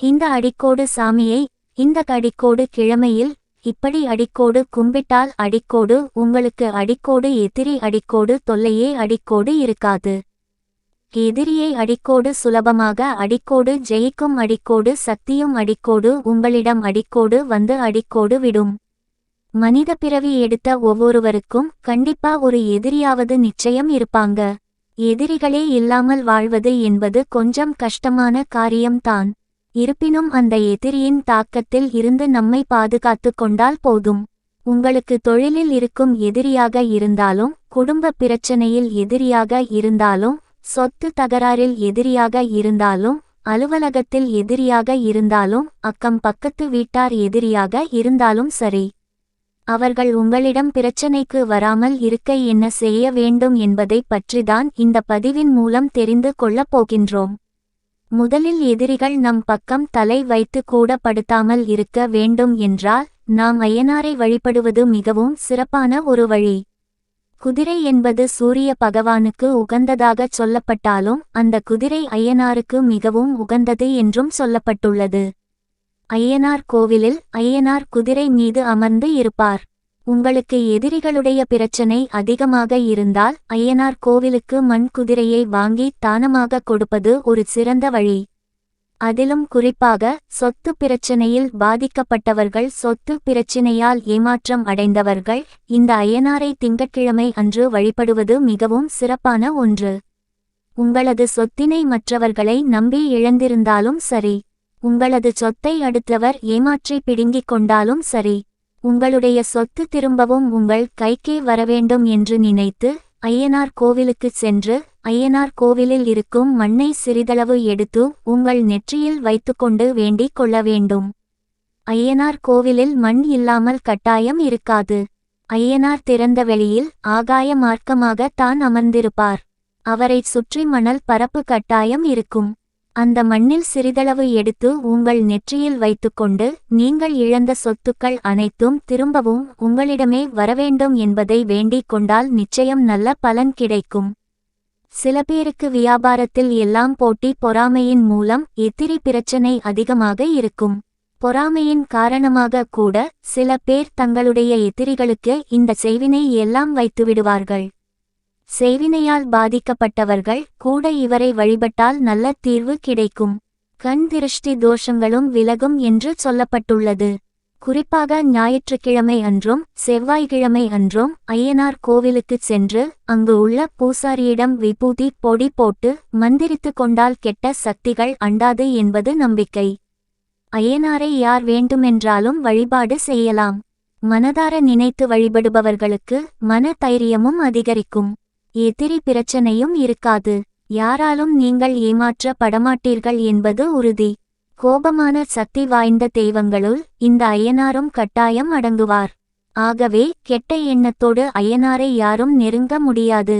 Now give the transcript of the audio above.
இந்த அடிக்கோடு சாமியை இந்த அடிக்கோடு கிழமையில் இப்படி அடிக்கோடு கும்பிட்டால் அடிக்கோடு உங்களுக்கு அடிக்கோடு எதிரி அடிக்கோடு தொல்லையே அடிக்கோடு இருக்காது. எதிரியை அடிக்கோடு சுலபமாக அடிக்கோடு ஜெயிக்கும் அடிக்கோடு சக்தியும் அடிக்கோடு உங்களிடம் அடிக்கோடு வந்து அடிக்கோடு விடும். மனித பிறவி எடுத்த ஒவ்வொருவருக்கும் கண்டிப்பா ஒரு எதிரியாவது நிச்சயம் இருப்பாங்க. எதிரிகளே இல்லாமல் வாழ்வது என்பது கொஞ்சம் கஷ்டமான காரியம்தான். இருப்பினும் அந்த எதிரியின் தாக்கத்தில் இருந்து நம்மை பாதுகாத்து கொண்டால் போதும். உங்களுக்கு தொழிலில் இருக்கும் எதிரியாக இருந்தாலும் குடும்ப பிரச்சனையில் எதிரியாக இருந்தாலும் சொத்து தகராறில் எதிரியாக இருந்தாலும் அலுவலகத்தில் எதிரியாக இருந்தாலும் அக்கம் பக்கத்து வீட்டார் எதிரியாக இருந்தாலும் சரி. அவர்கள் உங்களிடம் பிரச்சனைக்கு வராமல் இருக்க என்ன செய்ய வேண்டும் என்பதை பற்றிதான் இந்த பதிவின் மூலம் தெரிந்து கொள்ளப் போகின்றோம். முதலில் எதிரிகள் நம் பக்கம் தலை வைத்து கூட படுத்தாமல் இருக்க வேண்டும் என்றால் நாம் ஐயனாரை வழிபடுவது மிகவும் சிறப்பான ஒரு வழி. குதிரை என்பது சூரிய பகவானுக்கு உகந்ததாகச் சொல்லப்பட்டாலும் அந்த குதிரை ஐயனாருக்கு மிகவும் உகந்தது என்றும் சொல்லப்பட்டுள்ளது. ஐயனார் கோவிலில் ஐயனார் குதிரை மீது அமர்ந்து இருப்பார். உங்களுக்கு எதிரிகளுடைய பிரச்சனை அதிகமாக இருந்தால் ஐயனார் கோவிலுக்கு மண் குதிரையை வாங்கி தானமாக கொடுப்பது ஒரு சிறந்த வழி. அதிலும் குறிப்பாக சொத்து பிரச்சனையில் பாதிக்கப்பட்டவர்கள் சொத்து பிரச்சினையால் ஏமாற்றம் அடைந்தவர்கள் இந்த அயனாரை திங்கட்கிழமை அன்று வழிபடுவது மிகவும் சிறப்பான ஒன்று. உங்களது சொத்தினை மற்றவர்களை நம்பி இழந்திருந்தாலும் சரி. உங்களது சொத்தை அடுத்தவர் ஏமாற்றி பிடுங்கிக் கொண்டாலும் சரி. உங்களுடைய சொத்து திரும்பவும் உங்கள் கைக்கே வரவேண்டும் என்று நினைத்து ஐயனார் கோவிலுக்குச் சென்று ஐயனார் கோவிலில் இருக்கும் மண்ணை சிறிதளவு எடுத்து உங்கள் நெற்றியில் வைத்துக்கொண்டு வேண்டிக் கொள்ள வேண்டும். ஐயனார் கோவிலில் மண் இல்லாமல் கட்டாயம் இருக்காது. ஐயனார் திறந்த வெளியில் ஆகாய மார்க்கமாக தான் அமர்ந்திருப்பார். அவரைச் சுற்றி மணல் பரப்பு கட்டாயம் இருக்கும். அந்த மண்ணில் சிறிதளவு எடுத்து உங்கள் நெற்றியில் வைத்துக்கொண்டு நீங்கள் இழந்த சொத்துக்கள் அனைத்தும் திரும்பவும் உங்களிடமே வரவேண்டும் என்பதை வேண்டிக் கொண்டால் நிச்சயம் நல்ல பலன் கிடைக்கும். சில பேருக்கு வியாபாரத்தில் எல்லாம் போட்டி பொறாமையின் மூலம் எத்திரி பிரச்சனை அதிகமாக இருக்கும். பொறாமையின் காரணமாக கூட சில பேர் தங்களுடைய எதிரிகளுக்கு இந்த செய்வினை எல்லாம் வைத்துவிடுவார்கள். செய்வினையால் பாதிக்கப்பட்டவர்கள் கூட இவரை வழிபட்டால் நல்ல தீர்வு கிடைக்கும். கண் திருஷ்டி தோஷங்களும் விலகும் என்று சொல்லப்பட்டுள்ளது. குறிப்பாக ஞாயிற்றுக்கிழமை அன்றும் செவ்வாய்க்கிழமை அன்றும் ஐயனார் கோவிலுக்குச் சென்று அங்கு உள்ள பூசாரியிடம் விபூதி பொடி போட்டு மந்திரித்து கொண்டால் கெட்ட சக்திகள் அண்டாது என்பது நம்பிக்கை. ஐயனாரை யார் வேண்டுமென்றாலும் வழிபாடு செய்யலாம். மனதார நினைத்து வழிபடுபவர்களுக்கு மன தைரியமும் அதிகரிக்கும். எதிரி பிரச்சனையும் இருக்காது. யாராலும் நீங்கள் ஏமாற்ற படமாட்டீர்கள் என்பது உறுதி. கோபமான சக்தி வாய்ந்த தெய்வங்களுள் இந்த ஐயனாரும் கட்டாயம் அடங்குவார். ஆகவே கெட்ட எண்ணத்தோடு ஐயனாரை யாரும் நெருங்க முடியாது.